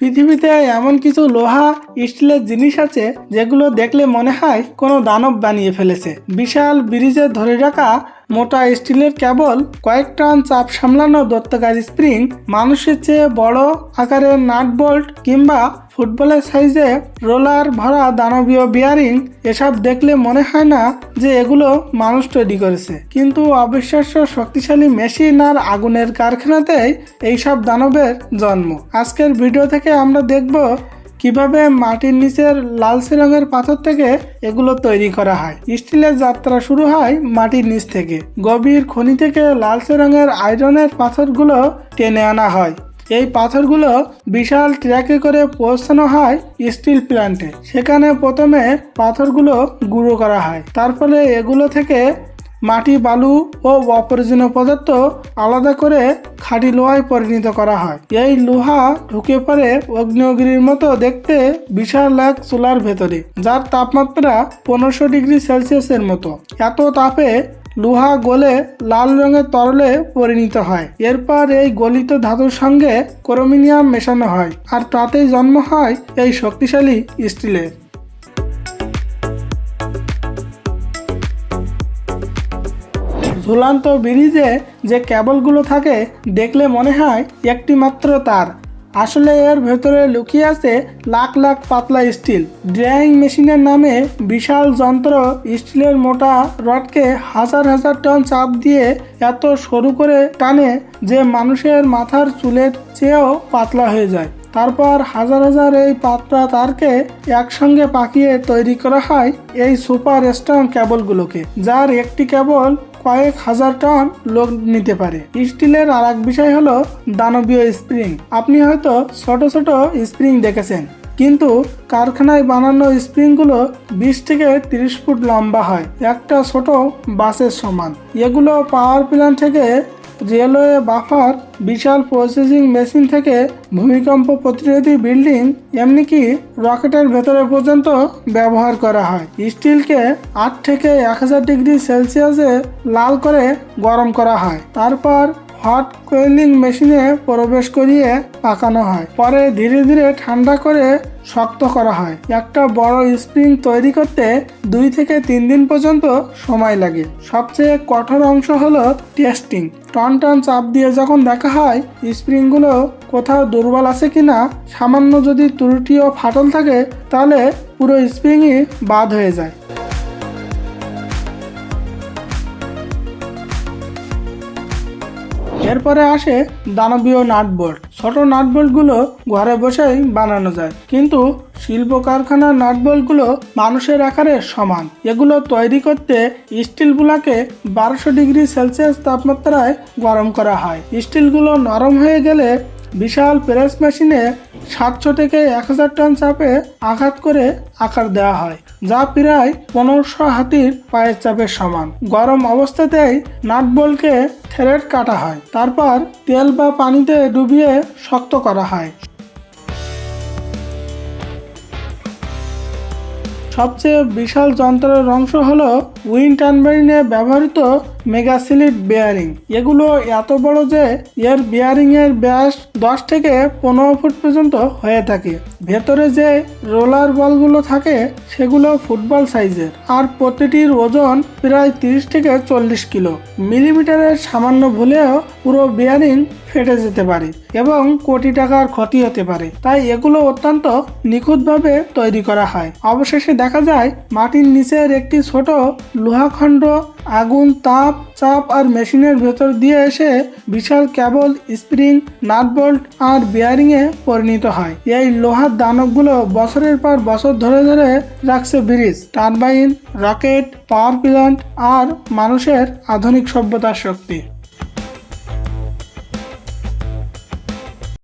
পৃথিবীতে এমন কিছু লোহা, স্টিলের জিনিস আছে যেগুলো দেখলে মনে হয় কোনো দানব বানিয়ে ফেলেছে। বিশাল ব্রিজে ধরে রাখা মোটা স্টিলের কেবল, কয়েক টন চাপ সামলানো দত্তকারী স্প্রিং, মানুষের চেয়ে বড় আকারের নাট বোল্ট কিংবা ফুটবলের সাইজে রোলার ভরা দানবীয় বিয়ারিং এসব দেখলে মনে হয় না যে এগুলো মানুষ তৈরি করেছে। কিন্তু অবিশ্বাস্য শক্তিশালী মেশিন আর আগুনের কারখানাতেই এইসব দানবের জন্ম। আজকের ভিডিও থেকে আমরা দেখব কীভাবে মাটির নিচের লালচে রঙের পাথর থেকে এগুলো তৈরি করা হয়। স্টিলের যাত্রা শুরু হয় মাটির নিচ থেকে। গভীর খনি থেকে লালচে রঙের আয়রনের পাথরগুলো টেনে আনা হয়। এই পাথরগুলো বিশাল ট্র্যাকে করে পৌঁছানো হয় স্টিল প্ল্যান্টে সেখানে প্রথমে পাথরগুলো গুঁড়ো করা হয়। তারপরে এগুলো থেকে মাটি, বালু ও অপরিজনীয় পদার্থ আলাদা করে খাঁটি লোহায় পরিণত করা হয়। এই লোহা ঢুকে পড়ে অগ্নিগিরির মতো দেখতে বিশাল এক চুলার ভেতরে, যার তাপমাত্রা পনেরোশো ডিগ্রি সেলসিয়াসের মতো। এত তাপে লোহা গলে লাল রঙের তরলে পরিণত হয়। এরপর এই গলিত ধাতুর সঙ্গে ক্রোমিনিয়াম মেশানো হয় আর তাতেই জন্ম হয় এই শক্তিশালী স্টিলের। ঝুলান্ত ব্রিজে যে কেবলগুলো থাকে, দেখলে মনে হয় একটি মাত্র তার। আসলে এর ভেতরে লুকিয়ে আছে লাখ লাখ পাতলা স্টিল। ড্রয়িং মেশিনের নামে বিশাল যন্ত্র স্টিলের মোটা রডকে হাজার হাজার টন চাপ দিয়ে এত সরু করে টানে যে মানুষের মাথার চুলের চেয়েও পাতলা হয়ে যায়। তারপর হাজার হাজার এই পাতলা তারকে একসঙ্গে পাকিয়ে তৈরি করা হয় এই সুপার স্ট্রং কেবলগুলোকে, যার একটি কেবল কয়েক হাজার টন লোক নিতে পারে। স্টিলের আর এক বিষয় হলো দানবীয় স্প্রিং। আপনি হয়তো ছোট ছোট স্প্রিং দেখেছেন, কিন্তু কারখানায় বানানো স্প্রিংগুলো বিশ থেকে তিরিশ ফুট লম্বা হয়, একটা ছোট বাসের সমান। এগুলো পাওয়ার প্ল্যান্ট থেকে রেলওয়ে বাফার বিশাল প্রসেসিং মেশিন থেকে ভূমিকম্প প্রতিরোধী বিল্ডিং এমনকি রকেটের ভেতরে পর্যন্ত ব্যবহার করা হয়। স্টিলকে আট থেকে এক হাজার ডিগ্রি সেলসিয়াসে লাল করে গরম করা হয়। তারপর হট কোয়েলিং মেশিনে প্রবেশ করিয়ে পাকানো হয়। পরে ধীরে ধীরে ঠান্ডা করে শক্ত করা হয়। একটা বড় স্প্রিং তৈরি করতে দুই থেকে তিন দিন পর্যন্ত সময় লাগে। সবচেয়ে কঠোর অংশ হলো টেস্টিং। টন টন চাপ দিয়ে যখন দেখা হয় স্প্রিংগুলো কোথাও দুর্বল আছে কিনা, সামান্য যদি ত্রুটি ও ফাটল থাকে, তাহলে পুরো স্প্রিংই বাদ হয়ে যায়। এরপরে আসে দানবীয় নাটবোল্ট। ছোট নাটবোল্টগুলো ঘরে বসেই বানানো যায়। কিন্তু শিল্প কারখানার নাটবোল্টগুলো মানুষের আকারে সমান। এগুলো তৈরি করতে স্টিলগুলোকে বারোশো ডিগ্রি সেলসিয়াস তাপমাত্রায় গরম করা হয়। স্টিলগুলো নরম হয়ে গেলে বিশাল প্রেস মেশিনে সাতশো থেকে এক হাজার টন চাপে আঘাত করে আকার দেওয়া হয়। যা প্রায় পনেরোশো হাতির পায়ের চাপের সমান। গরম অবস্থাতেই নাটবলকে থেরেট কাটা হয়। তারপর তেল বা পানিতে ডুবিয়ে শক্ত করা হয়। সবচেয়ে বিশাল যন্ত্রের অংশ হলো উইন্ড টারবাইনে ব্যবহৃত মেগাসিলিড বেয়ারিং। এগুলো এত বড় যে এর বেয়ারিং এর ব্যাস দশ থেকে পনেরো ফুট পর্যন্ত হয়ে থাকে। ভেতরে যে রোলার বলগুলো থাকে, সেগুলো ফুটবল সাইজের। আর প্রতিটির ওজন প্রায় তিরিশ থেকে চল্লিশ কিলো। মিলিমিটারের সামান্য ভুলেও পুরো বেয়ারিং ফেটে যেতে পারে এবং কোটি টাকার ক্ষতি হতে পারে। তাই এগুলো অত্যন্ত নিখুঁতভাবে তৈরি করা হয়। অবশেষে দেখা যায়, মাটির নিচের একটি ছোট লোহাখণ্ড আগুন, তাপ, চাপ আর মেশিনের ভেতর দিয়ে এসে বিশাল কেবল, স্প্রিং, নাটবোল্ট আর বিয়ারিংয়ে পরিণত হয়। এই লোহার দানবগুলো বছরের পর বছর ধরে ধরে রাখছে bridge, turbine, rocket, power plant আর মানুষের আধুনিক সভ্যতার শক্তি।